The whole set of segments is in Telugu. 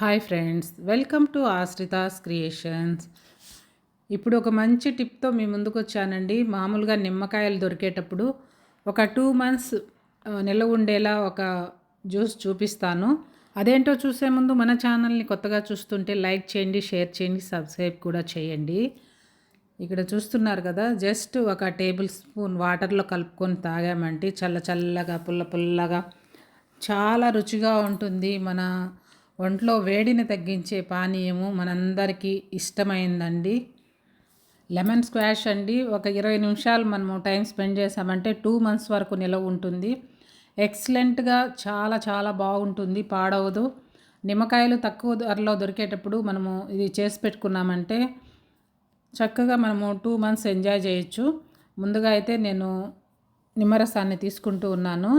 Hi friends welcome to Ashrithas creations. ఇప్పుడు ఒక మంచి టిప్తో మీ ముందుకు వచ్చానండి. మామూలుగా నిమ్మకాయలు దొరికేటప్పుడు ఒక టూ మంత్స్ నిల్వ ఉండేలా ఒక జ్యూస్ చూపిస్తాను. అదేంటో చూసే ముందు మన ఛానల్ని కొత్తగా చూస్తుంటే లైక్ చేయండి షేర్ చేయండి సబ్స్క్రైబ్ కూడా చేయండి. ఇక్కడ చూస్తున్నారు కదా జస్ట్ ఒక టేబుల్ స్పూన్ వాటర్లో కలుపుకొని తాగామంటే చల్ల చల్లగా పుల్ల పుల్లగా. చాలా రుచిగా ఉంటుంది మన ఒంట్లో వేడిని తగ్గించే పానీయము మనందరికీ ఇష్టమైందండి. లెమన్ స్క్వాష్ అండి. ఒక ఇరవై నిమిషాలు మనము టైం స్పెండ్ చేసామంటే టూ మంత్స్ వరకు నిలవ ఉంటుంది. ఎక్సలెంట్గా చాలా చాలా బాగుంటుంది. పాడవదు. నిమ్మకాయలు తక్కువ ధరలో దొరికేటప్పుడు మనము ఇది చేసి పెట్టుకున్నామంటే చక్కగా మనము టూ మంత్స్ ఎంజాయ్ చేయొచ్చు. ముందుగా అయితే నేను నిమ్మరసాన్ని తీసుకుంటూ ఉన్నాను.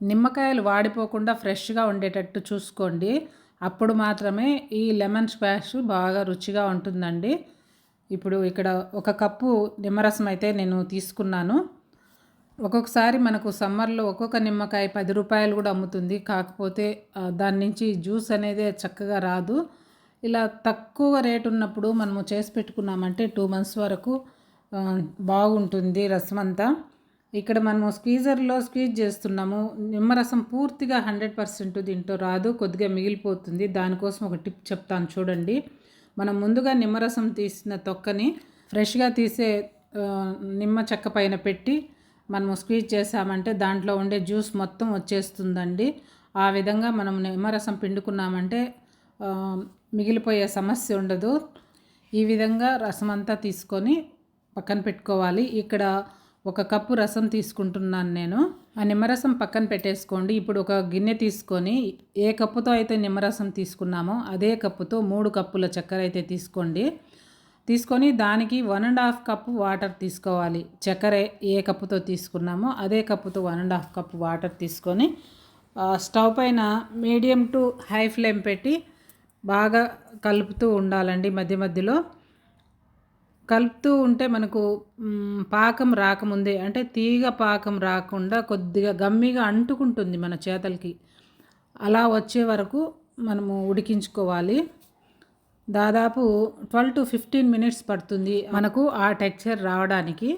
నిమ్మకాయలు వాడిపోకుండా ఫ్రెష్గా ఉండేటట్టు చూసుకోండి. అప్పుడు మాత్రమే ఈ లెమన్ స్క్వాష్ బాగా రుచిగా ఉంటుందండి. ఇప్పుడు ఇక్కడ ఒక కప్పు నిమ్మరసం అయితే నేను తీసుకున్నాను. ఒక్కొక్కసారి మనకు సమ్మర్లో ఒక్కొక్క నిమ్మకాయ పది రూపాయలు కూడా అమ్ముతుంది. కాకపోతే దాని నుంచి జ్యూస్ అనేది చక్కగా రాదు. ఇలా తక్కువ రేట్ ఉన్నప్పుడు మనము చేసి పెట్టుకున్నామంటే టూ మంత్స్ వరకు బాగుంటుంది రసం అంతా ఇక్కడ మనము స్క్వీజర్లో స్క్వీజ్ చేస్తున్నాము. నిమ్మరసం పూర్తిగా హండ్రెడ్ పర్సెంట్ దీంట్లో రాదు కొద్దిగా మిగిలిపోతుంది. దానికోసం ఒక టిప్ చెప్తాను చూడండి. మనం ముందుగా నిమ్మరసం తీసిన తొక్కని ఫ్రెష్గా తీసే నిమ్మ చెక్క పైన పెట్టి మనము స్క్వీజ్ చేసామంటే దాంట్లో ఉండే జ్యూస్ మొత్తం వచ్చేస్తుందండి. ఆ విధంగా మనం నిమ్మరసం పిండుకున్నామంటే మిగిలిపోయే సమస్య ఉండదు. ఈ విధంగా రసం అంతా తీసుకొని పక్కన పెట్టుకోవాలి. ఇక్కడ ఒక కప్పు రసం తీసుకుంటున్నాను నేను. ఆ నిమ్మరసం పక్కన పెట్టేసుకోండి. ఇప్పుడు ఒక గిన్నె తీసుకొని ఏ కప్పుతో అయితే నిమ్మరసం తీసుకున్నామో అదే కప్పుతో మూడు కప్పుల చక్కెర అయితే తీసుకోండి. తీసుకొని దానికి one and half cup water తీసుకోవాలి. చక్కెర ఏ కప్పుతో తీసుకున్నామో అదే కప్పుతో one and half cup water తీసుకొని స్టవ్ పైన మీడియం టు హై ఫ్లేమ్ పెట్టి బాగా కలుపుతూ ఉండాలండి మధ్య మధ్యలో. కలుపుతూ ఉంటే మనకు పాకం రాకముందే అంటే తీగ పాకం రాకుండా కొద్దిగా గమ్మిగా అంటుకుంటుంది మన చేతలకి. అలా వచ్చే వరకు మనము ఉడికించుకోవాలి. దాదాపు ట్వెల్వ్ టు ఫిఫ్టీన్ మినిట్స్ పడుతుంది మనకు ఆ టెక్చర్ రావడానికి.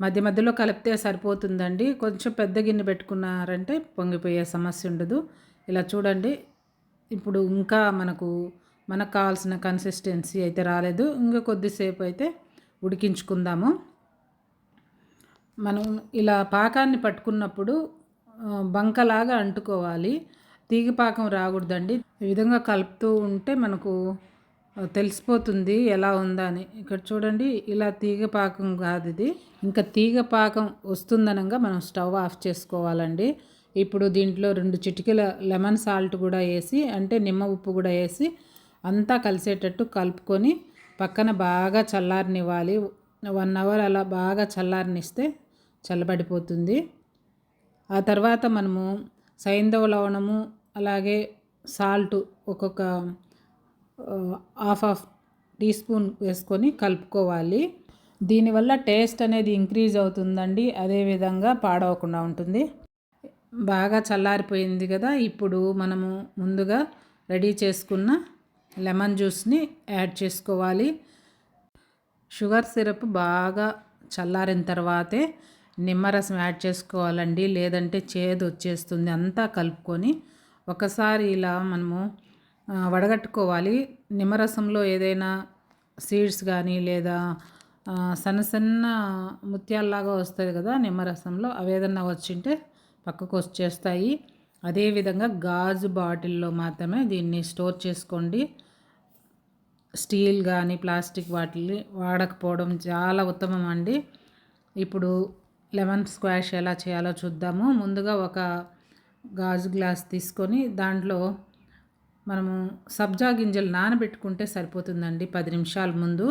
మధ్య మధ్యలో కలిపితే సరిపోతుందండి. కొంచెం పెద్ద గిన్నె పెట్టుకున్నారంటే పొంగిపోయే సమస్య ఉండదు. ఇలా చూడండి. ఇప్పుడు ఇంకా మనకు మనకు కావాల్సిన కన్సిస్టెన్సీ అయితే రాలేదు. ఇంకా కొద్దిసేపు అయితే ఉడికించుకుందాము. మనం ఇలా పాకాన్ని పట్టుకున్నప్పుడు బంకలాగా అంటుకోవాలి. తీగి పాకం రాకూడదండి. ఈ విధంగా కలుపుతూ ఉంటే మనకు తెలిసిపోతుంది ఎలా ఉందా అని. ఇక్కడ చూడండి ఇలా తీగ పాకం కాదు ఇది. ఇంకా తీగ పాకం వస్తుందనగా మనం స్టవ్ ఆఫ్ చేసుకోవాలండి. ఇప్పుడు దీంట్లో రెండు చిటికెల లెమన్ సాల్ట్ కూడా వేసి అంటే నిమ్మ ఉప్పు కూడా వేసి అంతా కలిసేటట్టు కలుపుకొని పక్కన బాగా చల్లారనివ్వాలి. వన్ అవర్ అలా బాగా చల్లారనిస్తే చల్లబడిపోతుంది. ఆ తర్వాత మనము సైంధవ లవణము అలాగే సాల్ట్ ఒక్కొక్క హాఫ్ హాఫ్ టీ స్పూన్ వేసుకొని కలుపుకోవాలి. దీనివల్ల టేస్ట్ అనేది ఇంక్రీజ్ అవుతుందండి. అదేవిధంగా పాడవకుండా ఉంటుంది. బాగా చల్లారిపోయింది కదా ఇప్పుడు మనము ముందుగా రెడీ చేసుకున్న లెమన్ జ్యూస్ని యాడ్ చేసుకోవాలి. షుగర్ సిరప్ బాగా చల్లారిన తర్వాతే నిమ్మరసం యాడ్ చేసుకోవాలండి. లేదంటే చేదు వచ్చేస్తుంది. అంతా కలుపుకొని ఒకసారి ఇలా మనము వడగట్టుకోవాలి. నిమ్మరసంలో ఏదైనా సీడ్స్ కానీ లేదా సన్న సన్న ముత్యాల్లాగా వస్తుంది కదా నిమ్మరసంలో అవి ఏదన్నా వచ్చింటే పక్కకు వచ్చేస్తాయి. అదేవిధంగా గాజు బాటిల్లో మాత్రమే దీన్ని స్టోర్ చేసుకోండి. స్టీల్ కానీ ప్లాస్టిక్ వాటిని వాడకపోవడం చాలా ఉత్తమం అండి. ఇప్పుడు లెమన్ స్క్వాష్ ఎలా చేయాలో చూద్దాము. ముందుగా ఒక గాజు గ్లాస్ తీసుకొని దాంట్లో మనము సబ్జా గింజలు నానబెట్టుకుంటే సరిపోతుందండి పది నిమిషాల ముందు.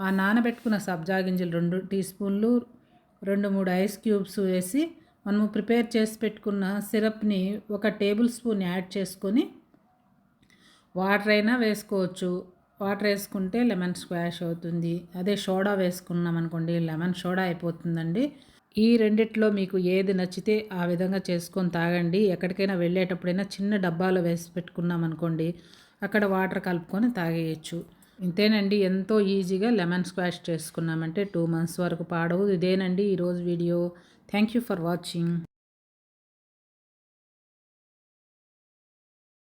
ఆ నానబెట్టుకున్న సబ్జా గింజలు రెండు టీ స్పూన్లు రెండు మూడు ఐస్ క్యూబ్స్ వేసి మనము ప్రిపేర్ చేసి పెట్టుకున్న సిరప్ని ఒక టేబుల్ స్పూన్ యాడ్ చేసుకొని వాటర్ అయినా వేసుకోవచ్చు. వాటర్ వేసుకుంటే లెమన్ స్క్వాష్ అవుతుంది. అదే సోడా వేసుకున్నాం అనుకోండి లెమన్ సోడా అయిపోతుందండి. ఈ రెండిట్లో మీకు ఏది నచ్చితే ఆ విధంగా చేసుకొని తాగండి. ఎక్కడికైనా వెళ్ళేటప్పుడైనా చిన్న డబ్బాలో వేసి పెట్టుకున్నాం అనుకోండి అక్కడ వాటర్ కలుపుకొని తాగేయచ్చు. ఇంతేనండి ఎంతో ఈజీగా లెమన్ స్క్వాష్ చేసుకున్నామంటే టూ మంత్స్ వరకు పాడవు. ఇదేనండి ఈరోజు video. Thank you for watching.